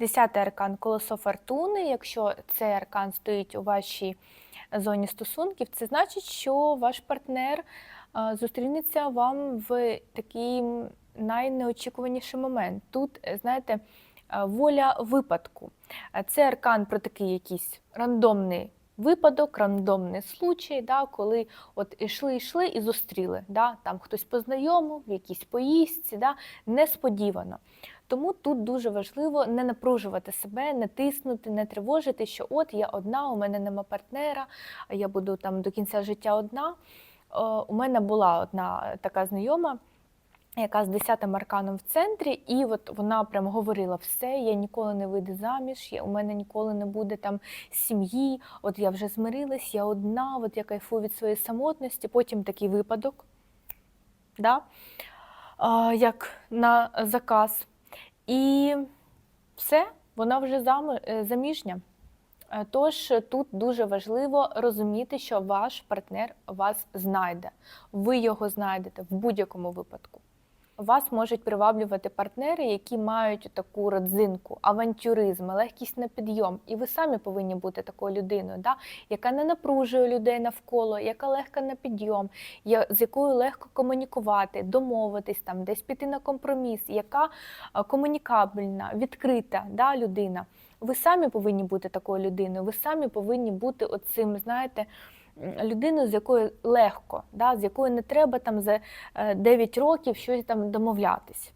Десятий аркан колесо фортуни. Якщо цей аркан стоїть у вашій зоні стосунків, це значить, що ваш партнер зустрінеться вам в такий найнеочікуваніший момент. Тут, е, знаєте, воля випадку. Це аркан про такий якийсь рандомний випадок, рандомний случай, да, коли от ішли, йшли і зустріли. Да, там хтось познайомив, в якійсь поїздці, да, несподівано. Тому тут дуже важливо не напружувати себе, не тиснути, не тривожити, що от я одна, у мене нема партнера, я буду там до кінця життя одна. Е, У мене була одна така знайома, яка з 10 арканом в центрі, і от вона прям говорила: все, я ніколи не вийду заміж, я, у мене ніколи не буде там сім'ї, от я вже змирилась, я одна, от я кайфую від своєї самотності. Потім такий випадок, да? а, як на заказ. І все, вона вже е, заміжня. Е, Тож тут дуже важливо розуміти, що ваш партнер вас знайде. Ви його знайдете в будь-якому випадку. Вас можуть приваблювати партнери, які мають таку родзинку, авантюризм, легкість на підйом. І ви самі повинні бути такою людиною, да? яка не напружує людей навколо, яка легка на підйом, з якою легко комунікувати, домовитись, там, десь піти на компроміс, яка комунікабельна, відкрита да, людина. Ви самі повинні бути такою людиною, ви самі повинні бути оцим, знаєте, м, людиною, з якою легко, да, з якою не треба там за е, 9 років щось там домовлятись.